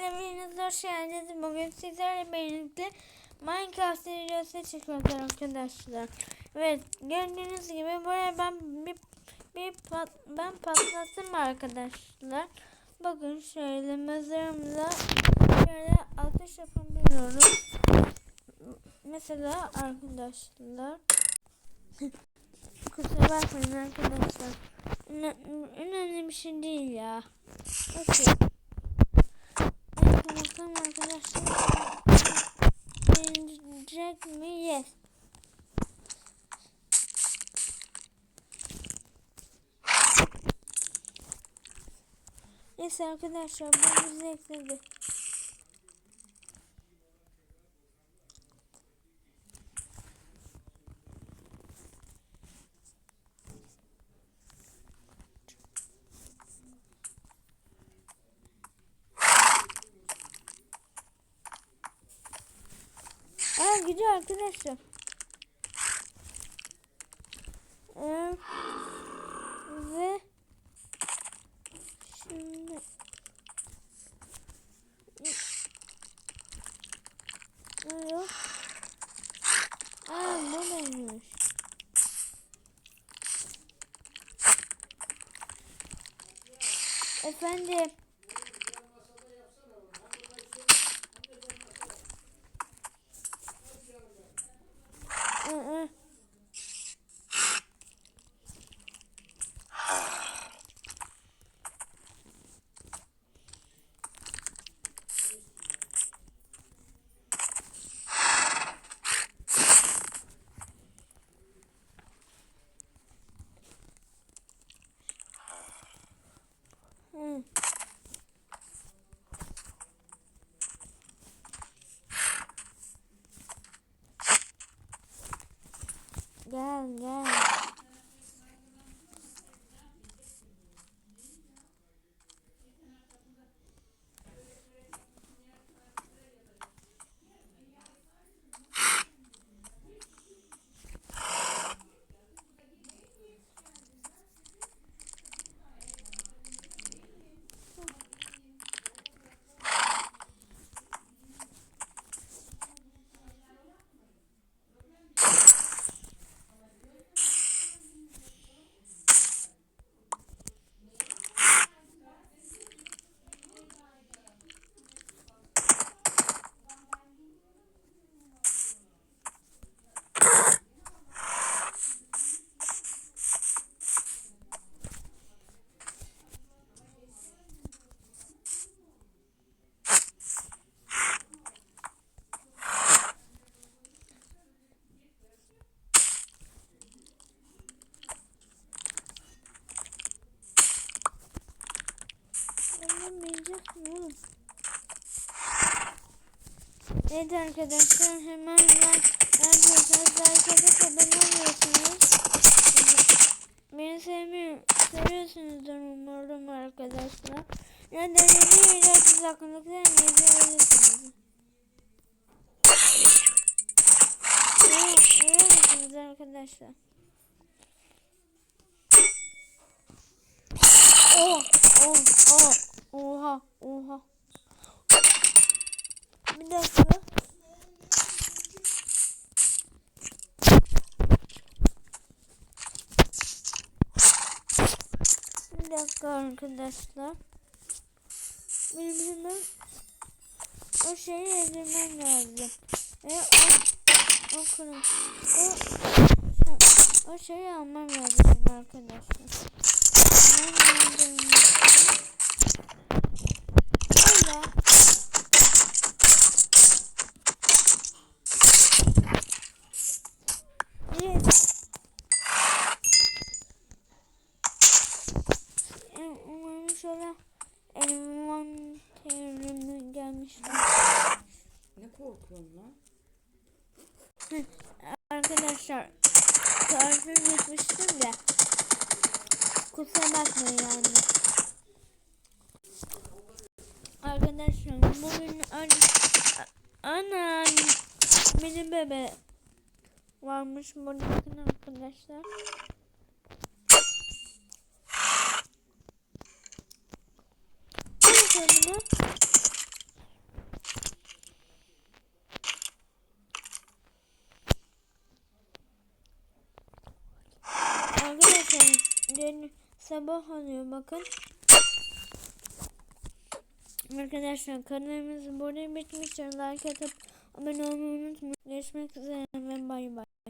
Hepiniz hoş geldiniz. Bugün sizlerle birlikte Minecraft videosu çekiyoruz arkadaşlar. Evet gördüğünüz gibi buraya ben bir, bir pat, ben patlattım arkadaşlar. Bakın şöyle mezarımda şöyle ateş yapabiliyorum. Mesela arkadaşlar Kusura bakmayın arkadaşlar. Öne- Önemli bir şey değil ya. Okey. Beğenecek mi? Yes. Yes arkadaşlar bu bizi ekledi. Aa gidiyor arkadaşlar. Ee, ve şimdi yok? Aa bu neymiş? Efendim. Gel gel. Evet arkadaşlar hemen like yapıyorsanız like abone oluyorsunuz. Beni sevmiyor, seviyorsunuzdur umarım arkadaşlar. Ya da yeni videosuz hakkındakilerini izleyebilirsiniz. Görüyor görüyor musunuz arkadaşlar? Oh, oh, oh, oha, oha. Bir dakika. Bir dakika arkadaşlar. Benim hemen o şeyi edilmem lazım. Ve o, o kurum, o, o şeyi almam lazım arkadaşlar. Ben nereden Öyle. Evet. Em- Umarım şöyle gelmişler. Ne korkuyorsun lan? Arkadaşlar tarifim bitmiştim de kusura bakmayın yani. Arkadaşlar bugün an ana benim bebe varmış burada bakın arkadaşlar. Ne Dün sabah oluyor bakın. Arkadaşlar kanalımız burada bitmiş. Like atıp abone olmayı unutmayın. Görüşmek üzere ve bay bay.